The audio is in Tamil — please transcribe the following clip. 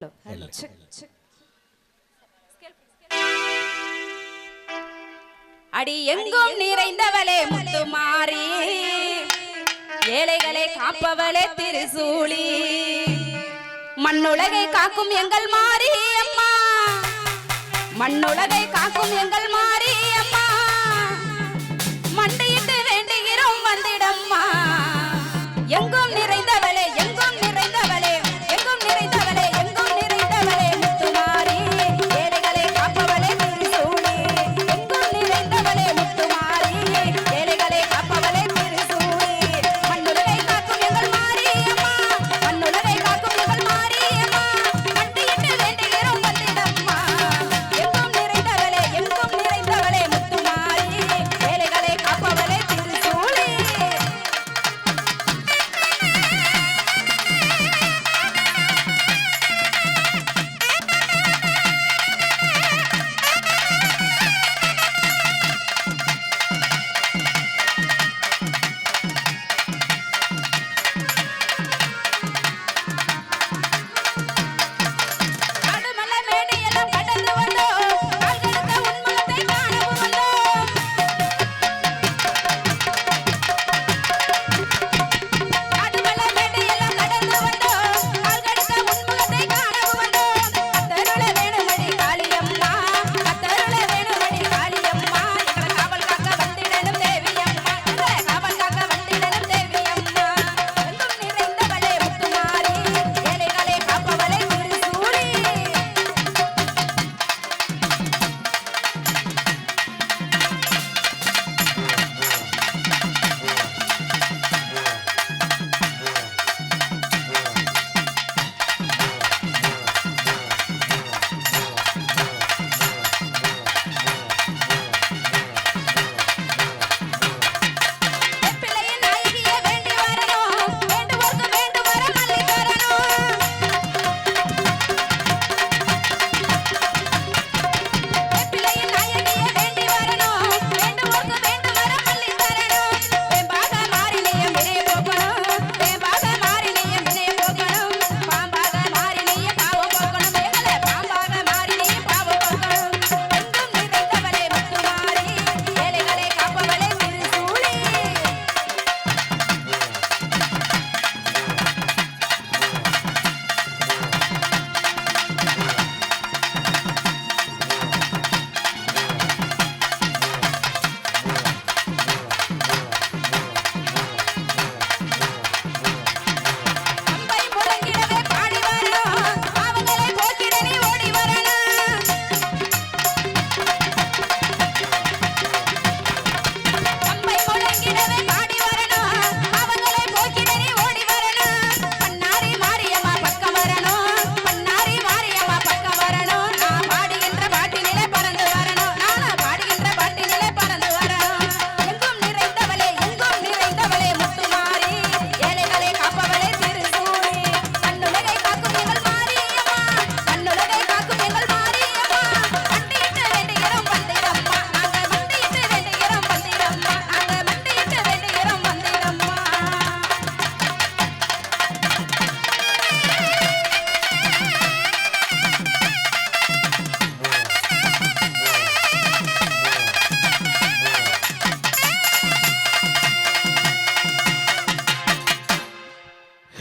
Hello. Check, check. அடி எங்கும் நிறைந்தவளே முத்து மாறி. ஏழைகளை காப்பவளே திருசூழி மண்ணுலகை காக்கும் எங்கள் மாறி அம்மா. மண்ணுலகை காக்கும் எங்கள் மாறி.